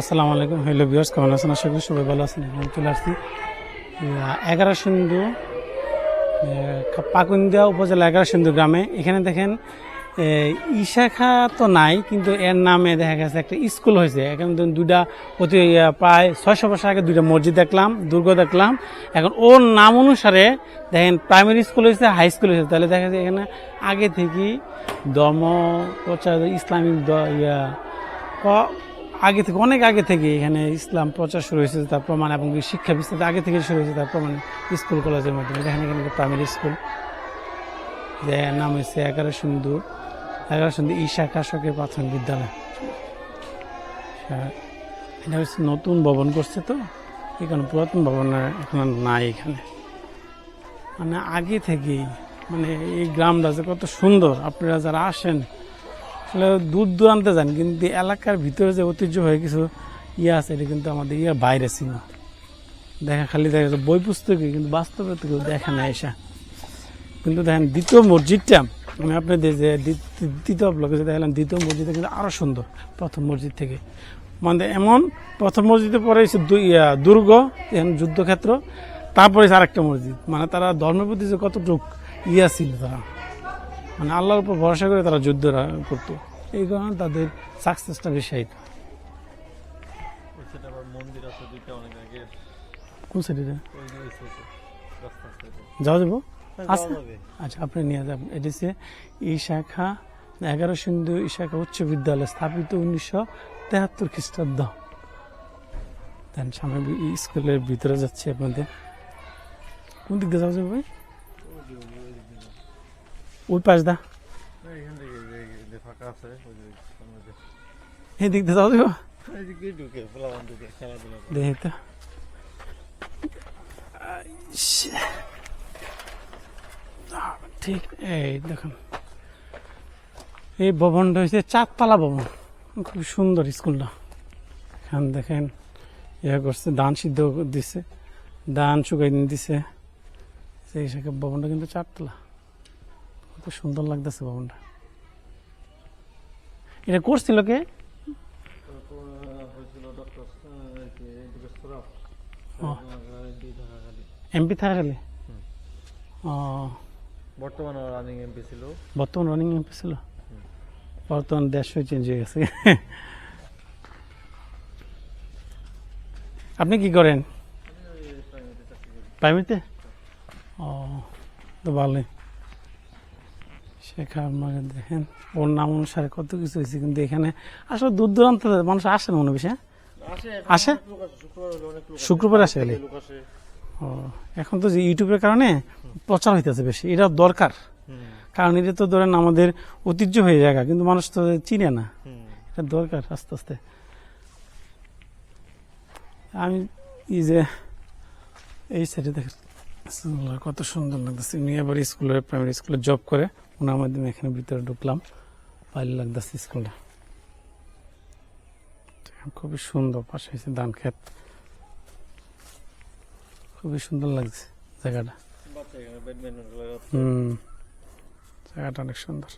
আসসালামু আলাইকুম। Hello viewers, কেমন আছেন? আশা করি সবাই ভালো আছেন। আমি চলে আসছি। এগারো সিন্ধু পাকুন্দিয়া উপজেলা এগারো সিন্ধু গ্রামে। এখানে দেখেন ইশাখা তো নাই, কিন্তু এর নামে দেখা গেছে একটা স্কুল হয়েছে। এখানে দুইটা অতি প্রায় ছয়শো বছর আগে দুইটা মসজিদ দেখলাম, দুর্গ দেখলাম। এখন ওর নাম অনুসারে দেখেন প্রাইমারি স্কুল হয়েছে হাই স্কুল হয়েছে। তাহলে দেখা যায় এখানে আগে থেকেই ধর্ম প্রচার ইসলামিক ইয়া আগে থেকে অনেক আগে থেকে এখানে ইসলাম প্রচার শুরু হয়েছে তার প্রমাণ এবং শিক্ষা বিস্তার আগে থেকে শুরু হয়েছে তার প্রমাণ স্কুল কলেজের মাধ্যমে। দেখেন এখানে প্রাইমারি স্কুল। যে নাম হয়েছে এগারো সিন্ধু এগারো সিন্ধু ঈশা কাশকের প্রাথমিক বিদ্যালয়। আহ, এটা হচ্ছে নতুন ভবন করছে তো এখানে পুরাতন ভবনের এখন নাই এখানে। মানে আগে থেকেই মানে এই গ্রামটা যে কত সুন্দর আপনারা যারা আসেন আসলে দূর দূরান্তে যান, কিন্তু এলাকার ভিতরে যে ঐতিহ্য হয়ে কিছু ইয়ে আছে, এটা কিন্তু আমাদের ইয়ে বাইরে ছিল দেখা খালি দেখা যাচ্ছে বই পুস্তকে, কিন্তু বাস্তবে তো কেউ দেখে না এসা। কিন্তু দেখেন, দ্বিতীয় মসজিদটা, আমি আপনাদের যে দ্বি- দ্বিতীয় ব্লকে যে দেখলাম, দ্বিতীয় মসজিদটা কিন্তু আরও সুন্দর, প্রথম মসজিদ থেকে। মানে এমন, প্রথম মসজিদে পরে এসে দুর্গ যুদ্ধক্ষেত্র, তারপরে আরেকটা মসজিদ। মানে তারা ধর্মের প্রতি যে কতটুক ইয়া ছিল তারা। মানে আল্লাহর উপর ভরসা করে তারা যুদ্ধরা করতো। এই কারণে তাদের সাকসেসটা বেশি হইতো কোন সাইডে। যাওয়া যাব? হ্যাঁ, যাবে। আচ্ছা আপনি নিয়ে যাবেন। এটি হচ্ছে এই শাখা এগারো সিন্ধু এই শাখা উচ্চ বিদ্যালয় স্থাপিত উনিশশো তেহাত্তর খ্রিস্টাব্দ। দেন সামনে স্কুলের ভিতরে যাচ্ছে আপনাদের। কোন দিক দিয়ে যাওয়া যাবে ভাই? ওই পাশ দা। দিয়ে। দেখি তো। ঠিক এই দেখুন। এই ভবনটা হচ্ছে চারতলা ভবন। খুব সুন্দর স্কুলটা। এখান দেখেন ইয়ে করছে ধান সিদ্ধ দিছে ধান শুকাই দিছে। সেই ভবনটা কিন্তু চারতলা। খুব সুন্দর লাগতেছে ভবনটা এটা করছিল কে? এমপি হুম। ও। বর্তমানে রানিং এমপি ছিল। বর্তমান রানিং এমপি ছিল? বর্তমান দেশই চেঞ্জ হয়ে গেছে। আপনি কি করেন? প্রাইভেটে ও তো ভালোই। শেখার মানে দেখেন ওর নাম অনুসারে কত কিছু হয়েছে কিন্তু এখানে আসলে দূর দূরান্ত মানুষ আসে না মনে বেশি হ্যাঁ? আসে? শুক্রবার আসে। আসে ও এখন তো যে ইউটিউবের কারণে প্রচার হইতেছে বেশি এটা দরকার। কারণ এটা তো ধরেন আমাদের ঐতিহ্য হয়ে যায় কিন্তু মানুষ তো চিনে না। এটা দরকার আস্তে আস্তে। আমি এই যে এই সাইডে দেখেন কত সুন্দর লাগতেছে। উনি এবার স্কুলে প্রাইমারি স্কুলে জব করে। ওনার মাধ্যমে এখানে ভিতরে ঢুকলাম। ভালো লাগতেছে স্কুলটা খুবই সুন্দর, পাশে হয়েছে ধান ক্ষেত। খুবই সুন্দর লাগছে জায়গাটা। হুম জায়গাটা অনেক সুন্দর